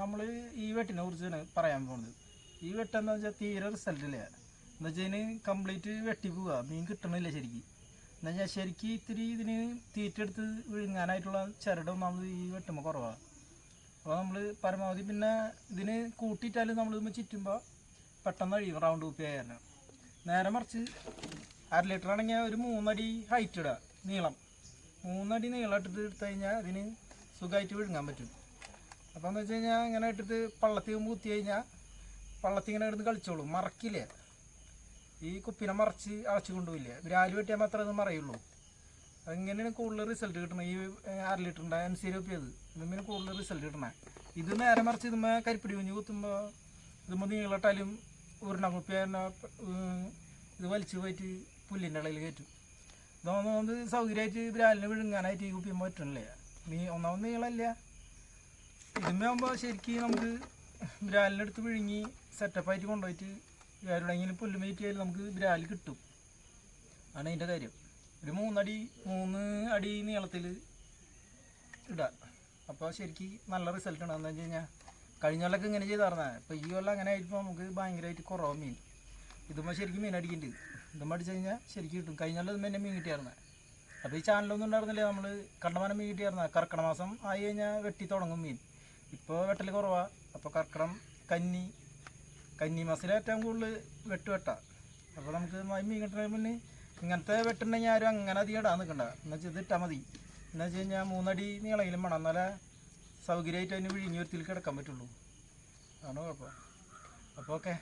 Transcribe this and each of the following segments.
നമ്മൾ ഈ വെട്ടിനെ കുറിച്ചാണ് പറയാൻ പോകുന്നത്. ഈ വെട്ടെന്ന് വെച്ചാൽ തീരെ റിസൾട്ട് ഇല്ല. എന്ന് വെച്ചാൽ ഇതിന് കംപ്ലീറ്റ് വെട്ടി പോവുക മീൻ കിട്ടണില്ല ശരിക്കും. എന്ന് വെച്ചാൽ ശരിക്കും ഇത്തിരി ഇതിന് തീറ്റെടുത്ത് വിഴുങ്ങാനായിട്ടുള്ള ചരട് ഒന്നാമത് ഈ വെട്ടുമ്പോൾ കുറവാണ് അപ്പോൾ നമ്മൾ പരമാവധി പിന്നെ ഇതിന് കൂട്ടിയിട്ടാലും നമ്മൾ ചുറ്റുമ്പോൾ പെട്ടെന്ന് കഴിയും റൗണ്ട് കുപ്പി ആയാലും നേരെ മറിച്ച് അര ലിറ്റർ ആണെങ്കിൽ ഒരു മൂന്നടി ഹൈറ്റ് ഇടുക നീളം. മൂന്നടി നീളം ഇട്ടിട്ട് എടുത്തു കഴിഞ്ഞാൽ അതിന് സുഖമായിട്ട് വിഴുങ്ങാൻ പറ്റും. അപ്പോൾ എന്ന് വെച്ച് കഴിഞ്ഞാൽ ഇങ്ങനെ ഇട്ടിട്ട് പള്ളത്തിൽ കുത്തി കഴിഞ്ഞാൽ പള്ളത്തിൽ ഇങ്ങനെ ഇടുന്ന് കളിച്ചോളും. മറക്കില്ലേ? ഈ കുപ്പിനെ മറച്ച് അളച്ചു കൊണ്ടുപോയില്ലേ? ഗ്രാൽ വെട്ടിയാൽ മാത്രമേ അത് മറയുള്ളൂ. അങ്ങനെയാണ് കൂടുതൽ റിസൾട്ട് കിട്ടണം? ഈ അര ലിറ്ററിന്റെ എം സി രൂപ അത് ഇതിന് കൂടുതൽ റിസൾട്ട് കിട്ടണേ. ഇത് നേരെ മറിച്ച് ഇതുമ്മ കരിപ്പിടി കുഞ്ഞ് കുത്തുമ്പോൾ ഇതുമ്പോൾ നീളട്ടാലും ഉരുണ്ട കുപ്പി ഇത് വലിച്ചു പോയിട്ട് പുല്ലിന്റെ ഇളയിൽ കയറ്റും. ഇതൊന്നും സൗകര്യമായിട്ട് ഗ്രാലിന് വിഴുങ്ങാനായിട്ട് ഈ കുപ്പിയുമ്പോൾ പറ്റണില്ലേ? നീ ഒന്നാമത് നീളമില്ല ഇതുമ്മയാകുമ്പോൾ ശരിക്കും നമുക്ക് ബ്രാലിനെടുത്ത് വിഴുങ്ങി സെറ്റപ്പായിട്ട് കൊണ്ടുപോയിട്ട് എവിടെയെങ്കിലും പുല്ല് മേറ്റിയാൽ നമുക്ക് ബ്രാൽ കിട്ടും. ആണ് അതിന്റെ കാര്യം. ഒരു മൂന്നടി മൂന്ന് അടി നീളത്തിൽ ഇടുക അപ്പോൾ ശരിക്ക് നല്ല റിസൾട്ട് ഉണ്ടോ എന്താ വെച്ച് കഴിഞ്ഞാൽ കഴിഞ്ഞ കൊല്ലമൊക്കെ ഇങ്ങനെ ചെയ്താർന്നാ. ഇപ്പോൾ ഈ കൊല്ലം അങ്ങനെ ആയിരിക്കും നമുക്ക് ഭയങ്കരമായിട്ട് കുറവ് മീൻ. ഇതുമ്പോൾ ശരിക്കും മീൻ അടിക്കേണ്ടത് ഇതുമ്പോൾ അടിച്ചു കഴിഞ്ഞാൽ ശരിക്കും കിട്ടും. കഴിഞ്ഞ കൊല്ലം ഇതുമ്പോൾ എന്നെ മീൻ കിട്ടിയായിരുന്നേ അപ്പോൾ ഈ ചാനലൊന്നും ഉണ്ടായിരുന്നില്ല നമ്മൾ കണ്ടമാനം മീൻ കിട്ടിയായിരുന്ന കർക്കിടക മാസം ആയി കഴിഞ്ഞാൽ വെട്ടി തുടങ്ങും മീൻ. ഇപ്പോൾ വെട്ടൽ കുറവാണ് അപ്പോൾ കർക്കിടം കന്നി കന്നി മാസത്തിൽ ഏറ്റവും കൂടുതൽ വെട്ട് വെട്ടാം. അപ്പോൾ നമുക്ക് മീൻ കിട്ടുന്ന മുന്നേ ഇങ്ങനത്തെ വെട്ടുണ്ടെങ്കിൽ ആരും അങ്ങനെ അധികം ഇടാൻ നിൽക്കണ്ട എന്ന് വെച്ചാൽ ഇത് ഇട്ടാൽ മതി. എന്ന് വെച്ച് കഴിഞ്ഞാൽ മൂന്നടി നീളയിലും വേണം. എന്നാലേ സൗകര്യമായിട്ട് അതിന് വിഴിഞ്ഞ് ഒരുത്തിൽ കിടക്കാൻ പറ്റുള്ളൂ. അതാണ് കുഴപ്പം. അപ്പോൾ ഓക്കെ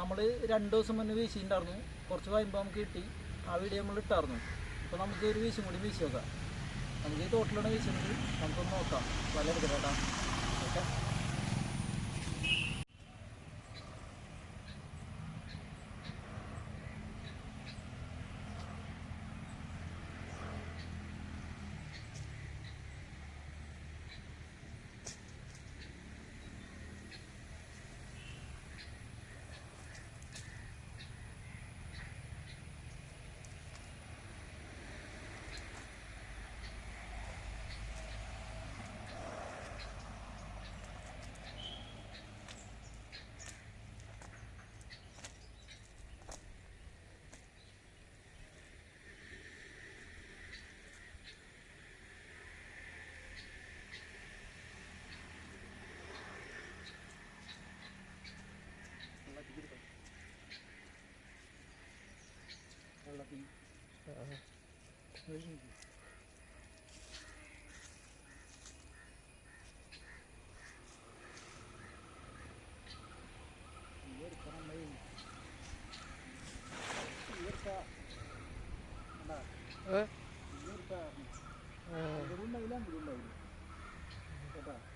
നമ്മൾ രണ്ട് ദിവസം മുന്നേ വീശിയിട്ടുണ്ടായിരുന്നു. കുറച്ച് കഴിയുമ്പോൾ നമുക്ക് കിട്ടി. ആ വീഡിയോ നമ്മൾ ഇട്ടായിരുന്നു. അപ്പോൾ നമുക്ക് ഒരു വീശും കൂടി വീശി നോക്കാം. നമുക്ക് ഈ തോട്ടിലൂടെ വീശുന്നത് നമുക്കൊന്ന് നോക്കാം. വല എടുക്കട്ടെ ഓക്കെ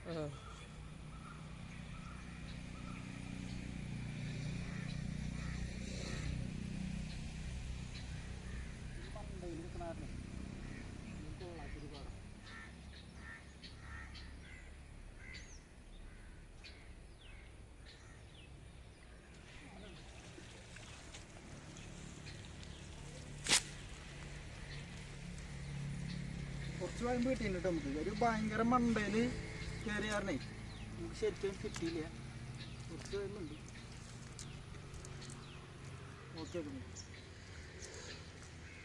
Uh-huh. കുറച്ച് വഴമ്പ് കിട്ടിയിട്ടുണ്ട് നമുക്ക്. ഒരു ഭയങ്കര മണ്ടയിൽ കയറി കാരണേ നമുക്ക് ശരിക്കും കിട്ടിയില്ല. കുറച്ച് വരുന്നുണ്ട് ഓക്കെ.